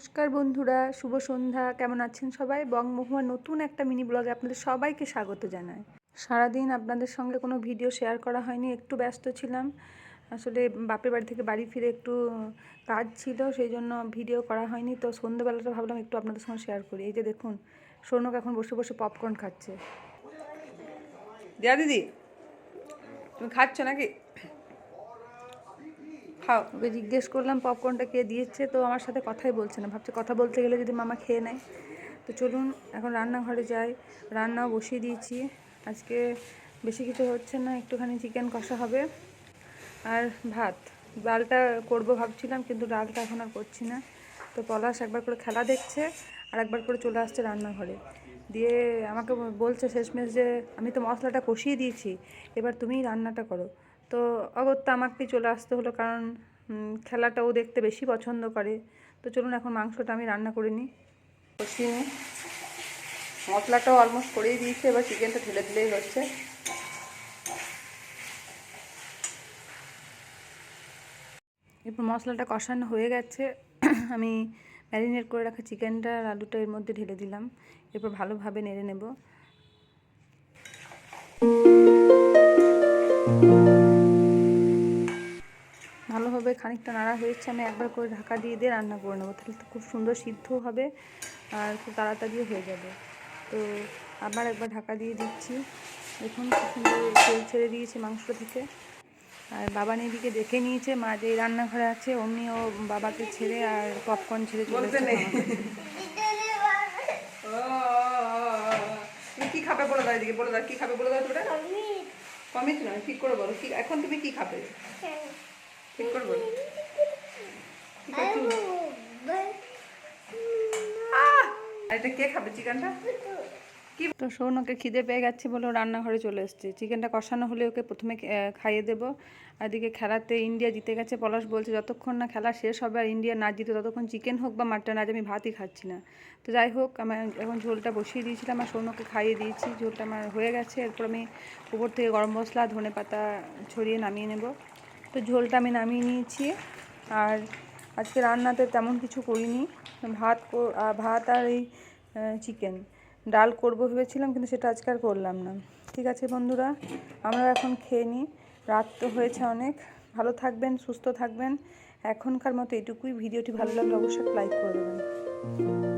নমস্কার বন্ধুরা, শুভ সন্ধ্যা, কেমন আছেন সবাই? বং মহুয়ার নতুন একটা মিনি ব্লগে আপনাদের সবাইকে স্বাগত জানাই। সারাদিন আপনাদের সঙ্গে কোনো ভিডিও শেয়ার করা হয়নি, একটু ব্যস্ত ছিলাম। আসলে বাপের বাড়ি থেকে বাড়ি ফিরে একটু কাজ ছিল সেই জন্য ভিডিও করা হয়নি। তো সন্ধ্যেবেলাটা ভাবলাম একটু আপনাদের সঙ্গে শেয়ার করি। এই যে দেখুন, সৌনক এখন বসে বসে পপকর্ন খাচ্ছে। দিয়া দিদি, তুমি খাচ্ছ নাকি? খাও। জিজ্ঞেস করলাম পপকর্নটা কে দিয়েছে? তো আমার সাথে কথাই বলছে না। ভাবছে কথা বলতে গেলে যদি মামা খেয়ে নেয়। তো চলুন, এখন রান্নাঘরে যাই। রান্নাও বসিয়ে দিয়েছি। আজকে বেশি কিছু হচ্ছে না, একটুখানি চিকেন কষা হবে। আর ভাত। ডালটা করব ভাবছিলাম, কিন্তু ডালটা এখন আর করছি না। তো পলাশ একবার করে খেলা দেখছে, আর একবার করে চলে আসছে রান্নাঘরে। দিয়ে আমাকে বলছে শেষমেশ যে, আমি তো মশলাটা কষিয়ে দিয়েছি, এবার তুমিই রান্নাটা করো। তো অগত্যা আমাকেই চলে আসতে হলো কারণ খেলাটা ও দেখতে বেশি পছন্দ করে। তো চলুন এখন মাংসটা আমি রান্না করে নিই। কষিয়ে নিই। মশলাটাও অলমোস্ট করেই দিয়েছি, এবার চিকেনটা ঢেলে দিলেই হচ্ছে। এরপর মশলাটা কষানো হয়ে গেছে। আমি ম্যারিনেট করে রাখা চিকেনটা আর আলুটা এর মধ্যে ঢেলে দিলাম। এরপর ভালোভাবে নেড়ে নেব। ভালোভাবে খানিকটা নাড়া হয়েছে আমি একবার করে ঢাকা দিয়ে দিয়ে রান্না করে নেব। তাহলে তো খুব সুন্দর সিদ্ধ হবে আর খুব তাড়াতাড়িও হয়ে যাবে। তো আবার একবার ঢাকা দিয়ে দিচ্ছি। দেখুন খুব সুন্দর তেল ছেড়ে দিয়েছে মাংস থেকে। আর বাবা এদিকে দেখে নিয়েছে মা যে রান্নাঘরে আছে অমনিও বাবাকে ছেড়ে আর পপকর্ন ছেড়ে চলে কি খাবে বলে দাও এদিকে বলে দাও কি খাবে বলে দাও তোরা কমিট নয় ঠিক করে বলো কি এখন তুমি কি খাবে? ঠিক এটা কে খাবে চিকেনটা? কি? তো সৌনকে খিদে পেয়ে গেছে বলে রান্নাঘরে চলে এসেছে। চিকেনটা কষানো হলে ওকে প্রথমে খাইয়ে দেবো। এদিকে খেলাতে ইন্ডিয়া জিতে গেছে পলাশ বলছে যতক্ষণ না খেলা শেষ হবে আর ইন্ডিয়া না জিতে ততক্ষণ চিকেন হোক বা মাটন আজ আমি ভাতই খাচ্ছি না। তো যাই হোক আমি এখন ঝোলটা বসিয়ে দিয়েছিলাম আর সৌনকে খাইয়ে দিয়েছি। ঝোলটা আমার হয়ে গেছে। এরপর আমি উপর থেকে গরম মশলা ধনে পাতা ছড়িয়ে নামিয়ে নেব। তো ঝোলটা আমি নামিয়ে নিয়েছি। আর আজকে রান্নাতে তেমন কিছু করিনি। ভাত ভাত আর এই চিকেন ডাল করব ভেবেছিলাম, কিন্তু সেটা আজকে আর করলাম না। ঠিক আছে বন্ধুরা আমরা এখন খেয়ে নিই। রাত তো হয়েছে অনেক। ভালো থাকবেন, সুস্থ থাকবেন। এখনকার মতো এটুকুই। ভিডিওটি ভালো লাগলে অবশ্যই লাইক করে দেবেন।